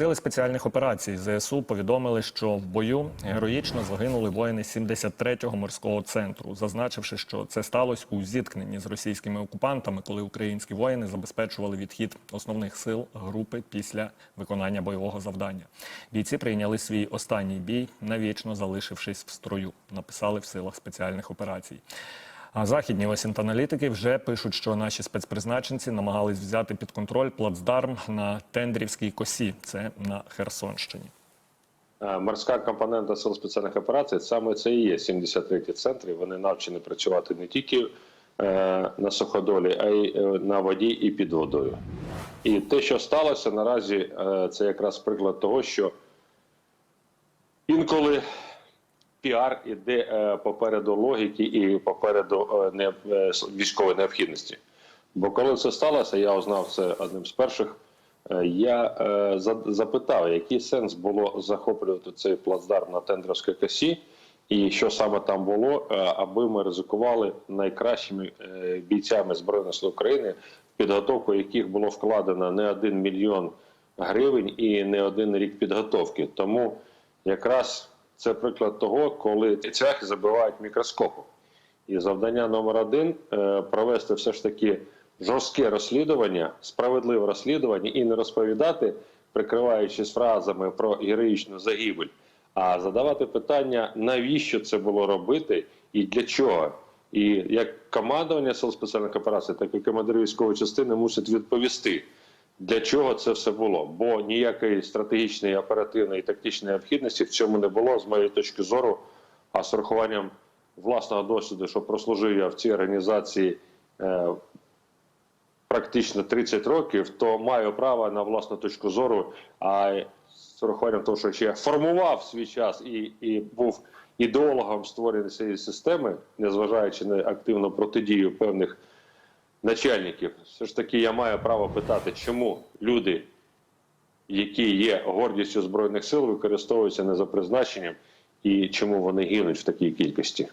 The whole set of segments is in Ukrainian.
Сили спеціальних операцій ЗСУ повідомили, що в бою героїчно загинули воїни 73-го морського центру, зазначивши, що це сталося у зіткненні з російськими окупантами, коли українські воїни забезпечували відхід основних сил групи після виконання бойового завдання. Бійці прийняли свій останній бій, навічно залишившись в строю. Написали в силах спеціальних операцій. А західні осінт-аналітики вже пишуть, що наші спецпризначенці намагались взяти під контроль плацдарм на Тендрівській косі. Це на Херсонщині. Е, Морська компонента сил спеціальних операцій саме це і є 73-ті центри. Вони навчені працювати не тільки е, на суходолі, а й е, на воді і під водою. І те, що сталося наразі, це якраз приклад того, що інколи піар іде е, попереду логіки і попереду е, не, е, військової необхідності. Бо коли це сталося, я узнав це одним з перших. Я запитав, який сенс було захоплювати цей плацдарм на Тендровській косі, і що саме там було, аби ми ризикували найкращими бійцями Збройних сил України, підготовку яких було вкладено не один мільйон гривень і не один рік підготовки. Тому якраз це приклад того, коли цвяхи забивають мікроскопом. І завдання номер один е, провести все ж таки жорстке розслідування, справедливе розслідування і не розповідати, прикриваючись фразами про героїчну загибель, а задавати питання, навіщо це було робити і для чого. І як командування сил спеціальних операцій, так і командири військової частини мусять відповісти, для чого це все було. Бо ніякої стратегічної, оперативної і тактичної необхідності в цьому не було, з моєї точки зору, а з урахуванням власного досвіду, що прослужив я в цій організації е, практично 30 років, то маю право на власну точку зору. А з урахуванням того, що ще я формував свій час і, і був ідеологом створення цієї системи, незважаючи на активну протидію певних начальників, все ж таки я маю право питати, чому люди, які є гордістю збройних сил, використовуються не за призначенням, і чому вони гинуть в такій кількості.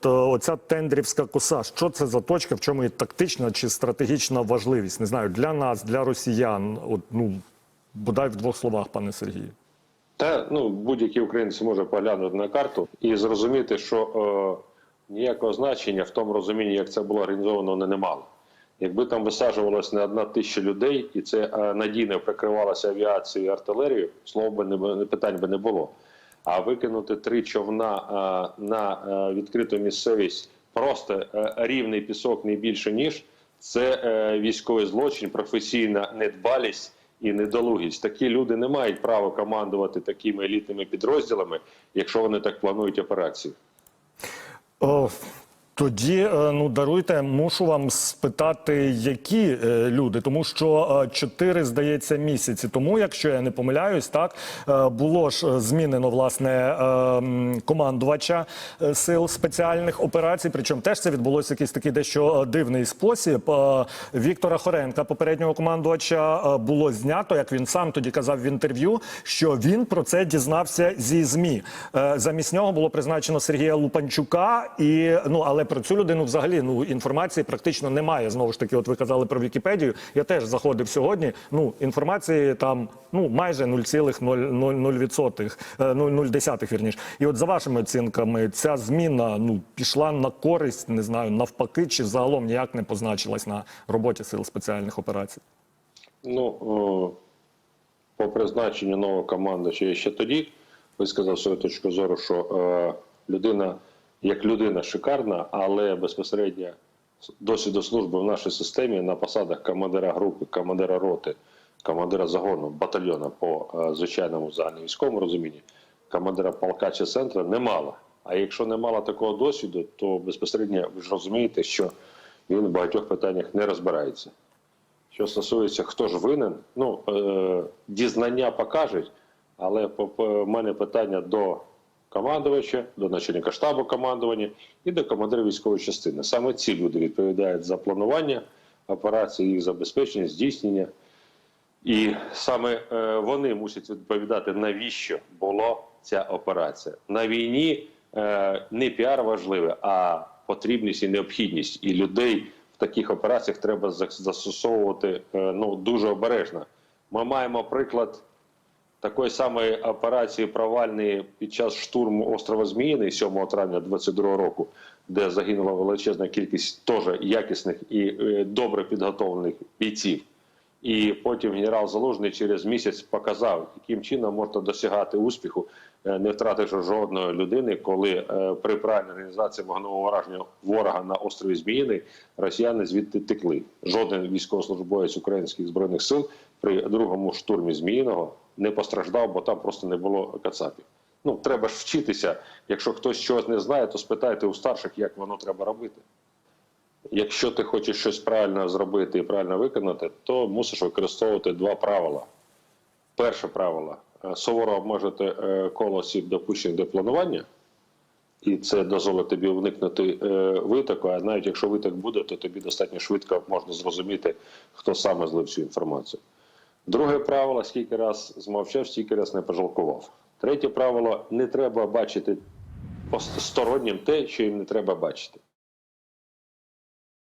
То оця тендрівська коса, що це за точка, в чому є тактична чи стратегічна важливість? Не знаю, для нас, для росіян. От ну бодай в двох словах, пане Сергію. Та ну будь-який українець може поглянути на карту і зрозуміти, що е, ніякого значення в тому розумінні, як це було організовано, не мало. Якби там висаджувалось не одна тисяча людей, і це е, надійно прикривалося авіацією і артилерією, слов би не питань би не було. А викинути три човна е, на е, відкриту місцевість просто рівний пісок не більше ніж це військовий злочин, професійна недбалість і недолугість. Такі люди не мають права командувати такими елітними підрозділами, якщо вони так планують операцію. Oh. Тоді, е, ну даруйте, мушу вам спитати, які е, люди, тому що е, чотири, здається, місяці тому, якщо я не помиляюсь, так було ж змінено власне командувача сил спеціальних операцій. Причому теж це відбулося якийсь такий дещо дивний спосіб. Віктора Хоренка, попереднього командувача, було знято, як він сам тоді казав в інтерв'ю, що він про це дізнався зі змі. Замість нього було призначено Сергія Лупанчука, і ну але про цю людину взагалі ну інформації практично немає. Знову ж таки, от ви казали про Вікіпедію. Я теж заходив сьогодні. Ну інформації там ну майже 0,00%, е, 0,0 вірніш. І от за вашими оцінками, ця зміна ну пішла на користь, не знаю, навпаки, чи загалом ніяк не позначилась на роботі сил спеціальних операцій. Ну, по призначенню нового командувача я ще тоді висказав свою точку зору, що е, людина, як людина шикарна, але безпосередньо досвіду служби в нашій системі на посадах командира групи, командира роти, командира загону, батальйона по е, звичайному загальновійськовому розумінні, командира полка чи центру немало. А якщо немало такого досвіду, то безпосередньо ви ж розумієте, що він в багатьох питаннях не розбирається. Що стосується, хто ж винен, ну е, дізнання покажуть, але по, по мене питання до командувача, до начальника штабу командування і до командира військової частини. Саме ці люди відповідають за планування операції, їх забезпечення, здійснення. І саме е, вони мусять відповідати, навіщо була ця операція. На війні е, не піар важливий, а потрібність і необхідність. І людей в таких операціях треба зас- застосовувати е, ну, дуже обережно. Ми маємо приклад такої самої операції провальної під час штурму острова Зміїний 7 травня 22 року, де загинула величезна кількість теж якісних і е, добре підготовлених бійців. І потім генерал Залужний через місяць показав, яким чином можна досягати успіху, е, не втративши жодної людини, коли е, при правильній організації вогневого враження ворога на острові Зміїний росіяни звідти текли. Жоден військовослужбовець українських збройних сил при другому штурмі Зміїного не постраждав, бо там просто не було кацапів. Ну треба ж вчитися. Якщо хтось чогось не знає, то спитайте у старших, як воно треба робити. Якщо ти хочеш щось правильно зробити і правильно виконати, то мусиш використовувати два правила. Перше правило е, суворо обмежити е, коло осіб допущених до планування, і це дозволить тобі уникнути е, витоку. А навіть якщо виток буде, то тобі достатньо швидко можна зрозуміти, хто саме злив цю інформацію. Друге правило: скільки раз змовчав, стільки раз не пожалкував. Третє правило: не треба бачити постороннім те, що їм не треба бачити.